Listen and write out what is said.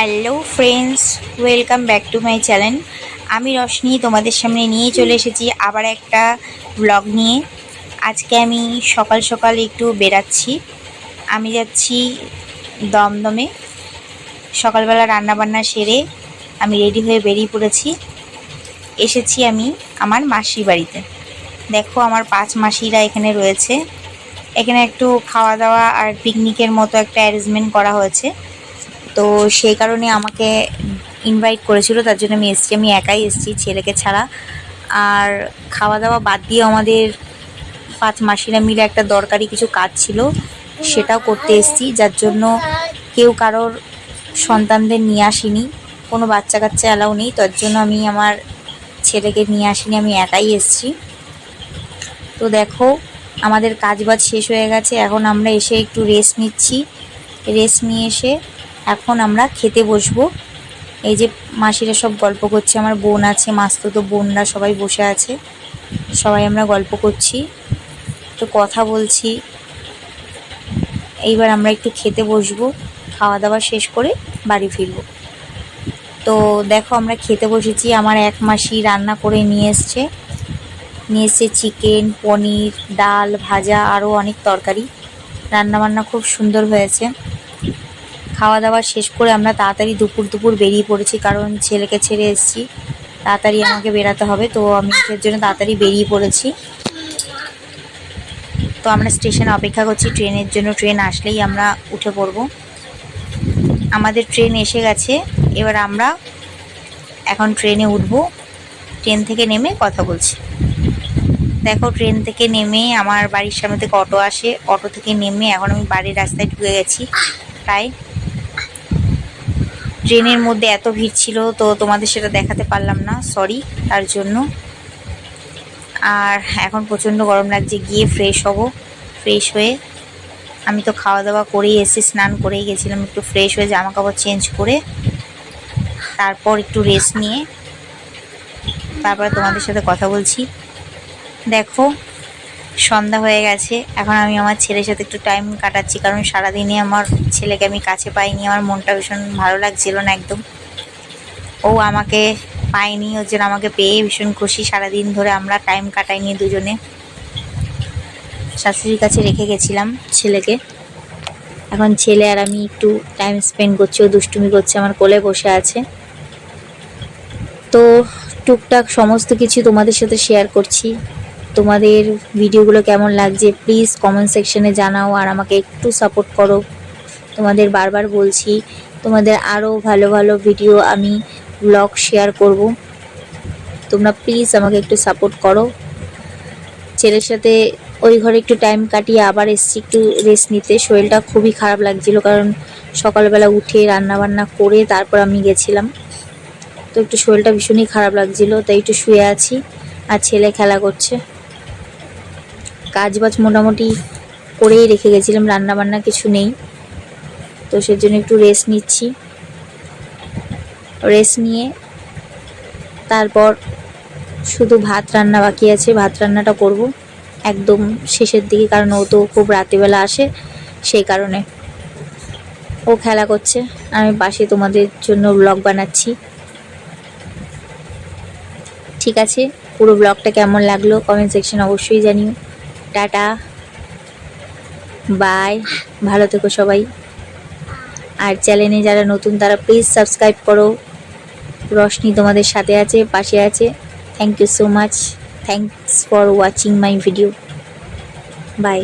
Hello friends welcome back to my channel আমি রশনি তোমাদের সামনে নিয়ে চলে এসেছি আবার একটা ব্লগ নিয়ে। আজকে আমি সকাল সকাল একটু বেরাচ্ছি। আমি যাচ্ছি দমদমে। সকালবেলা রান্নাবান্না সেরে আমি রেডি হয়ে বেরিয়ে পড়েছি। এসেছি আমি আমার মাসির বাড়িতে। দেখো আমার পাঁচ মাসিরা এখানে রয়েছে। এখানে একটু খাওয়া দাওয়া আর পিকনিকের মতো একটা অ্যারেঞ্জমেন্ট করা হয়েছে। তো সেই কারণে আমাকে ইনভাইট করেছিল, তার জন্য আমি এসেছি। আমি একাই এসেছি ছেলেকে ছাড়া। আর খাওয়া দাওয়া বাদ দিয়ে আমাদের পাঁচ মাসিরা মিলে একটা দরকারি কিছু কাজ ছিল, সেটাও করতে এসেছি। যার জন্য কেউ কারোর সন্তানদের নিয়ে আসিনি। কোনো বাচ্চা কাচ্চা অ্যালাউ নেই। তার জন্য আমি আমার ছেলেকে নিয়ে আসিনি। আমি একাই এসেছি। তো দেখো, আমাদের কাজ বাজ শেষ হয়ে গেছে। এখন আমরা এসে একটু রেস্ট নিচ্ছি। রেস্ট নিয়ে এসে এখন আমরা খেতে বসবো। এই যে মাসিরা সব গল্প করছে, আমার বোন আছে মাস্তুতো বোনরা সবাই বসে আছে। সবাই আমরা গল্প করছি তো কথা বলছি। এইবার আমরা একটু খেতে বসবো খাওয়া দাওয়া শেষ করে বাড়ি ফিরবো। তো দেখো আমরা খেতে বসেছি, আমার এক মাসি রান্না করে নিয়ে এসছে। নিয়ে এসছে চিকেন, পনির, ডাল, ভাজা আরও অনেক তরকারি। রান্নাবান্না খুব সুন্দর হয়েছে। খাওয়া দাওয়া শেষ করে আমরা তাড়াতাড়ি দুপুর দুপুর বেরিয়ে পড়েছি, কারণ ছেলেকে ছেড়ে এসেছি। তাড়াতাড়ি আমাকে বেরাতে হবে, তো আমি এর জন্য তাড়াতাড়ি বেরিয়ে পড়েছি। তো আমরা স্টেশনে অপেক্ষা করছি, ট্রেনের জন্য ট্রেন আসলেই আমরা উঠে পড়ব। আমাদের ট্রেন এসে গেছে, এবার আমরা এখন ট্রেনে উঠব। ট্রেন থেকে নেমে কথা বলছি। দেখো, ট্রেন থেকে নেমে আমার বাড়ির সামনে থেকে অটো আসে। অটো থেকে নেমে এখন আমি বাড়ির রাস্তায় ঢুকে গেছি, প্রায় ট্রেনের মধ্যে এত ভিড় ছিল, তো তোমাদের সেটা দেখাতে পারলাম না সরি তার জন্য। আর এখন প্রচণ্ড গরম লাগছে, গিয়ে ফ্রেশ হব ফ্রেশ হয়ে। আমি তো খাওয়া দাওয়া করেই এসে, স্নান করেই গেছিলাম, একটু ফ্রেশ হয়ে জামা কাপড় চেঞ্জ করে, তারপর একটু রেস্ট নিয়ে, তারপরে তোমাদের সাথে কথা বলছি। দেখো সন্ধ্যা হয়ে গেছে। এখন আমি আমার ছেলের সাথে একটু টাইম কাটাচ্ছি, কারণ সারাদিনে আমার ছেলেকে আমি কাছে পাইনি। আমার মনটা ভীষণ ভালো লাগছিল না একদম। ও আমাকে পাইনি ওর জন্য আমাকে পেয়ে ভীষণ খুশি। সারাদিন ধরে আমরা টাইম কাটাইনি দুজনে। শাশুড়ির কাছে রেখে গেছিলাম ছেলেকে। এখন ছেলে আর আমি একটু টাইম স্পেন্ড করছি, ও দুষ্টুমি করছে, আমার কোলে বসে আছে। তো টুকটাক সমস্ত কিছু তোমাদের সাথে শেয়ার করছি। তোমাদের ভিডিওগুলো কেমন লাগছে প্লিজ কমেন্ট সেকশনে জানাও আর আমাকে একটু সাপোর্ট করো। তোমাদের বারবার বলছি, তোমাদের আরও ভালো ভালো ভিডিও আমি ব্লগ শেয়ার করব। তোমরা প্লিজ আমাকে একটু সাপোর্ট করো। ছেলের সাথে ওই ঘরে একটু টাইম কাটিয়ে আবার এসছি, একটু রেস্ট নিতে। শরীরটা খুবই খারাপ লাগছিল কারণ সকালবেলা উঠে রান্না বান্না করে তারপর আমি গেছিলাম। তো একটু শরীরটা ভীষণই খারাপ লাগছিল, তাই একটু শুয়ে আছি আর ছেলে খেলা করছে। কাজ বাজ মোটামুটি করেই রেখে গেছিলাম রান্না বান্না কিছু নেই। তো সেজন্য একটু রেস্ট নিচ্ছি। রেস্ট নিয়ে তারপর শুধু ভাত রান্না বাকি আছে, ভাত রান্নাটা করব একদম শেষের দিকে, কারণ ও তো খুব রাতেবেলা আসে সেই কারণে। ও খেলা করছে, আমি পাশে তোমাদের জন্য ব্লগ বানাচ্ছি। ঠিক আছে, পুরো ব্লগটা কেমন লাগল কমেন্ট সেকশন অবশ্যই জানিও। টাটা। বাই। ভালো থেকো সবাই। আর চ্যানেলে যারা নতুন, তারা প্লিজ সাবস্ক্রাইব করো। রশনি তোমাদের সাথে আছে, পাশে আছে। Thank you so much thanks for watching my video bye.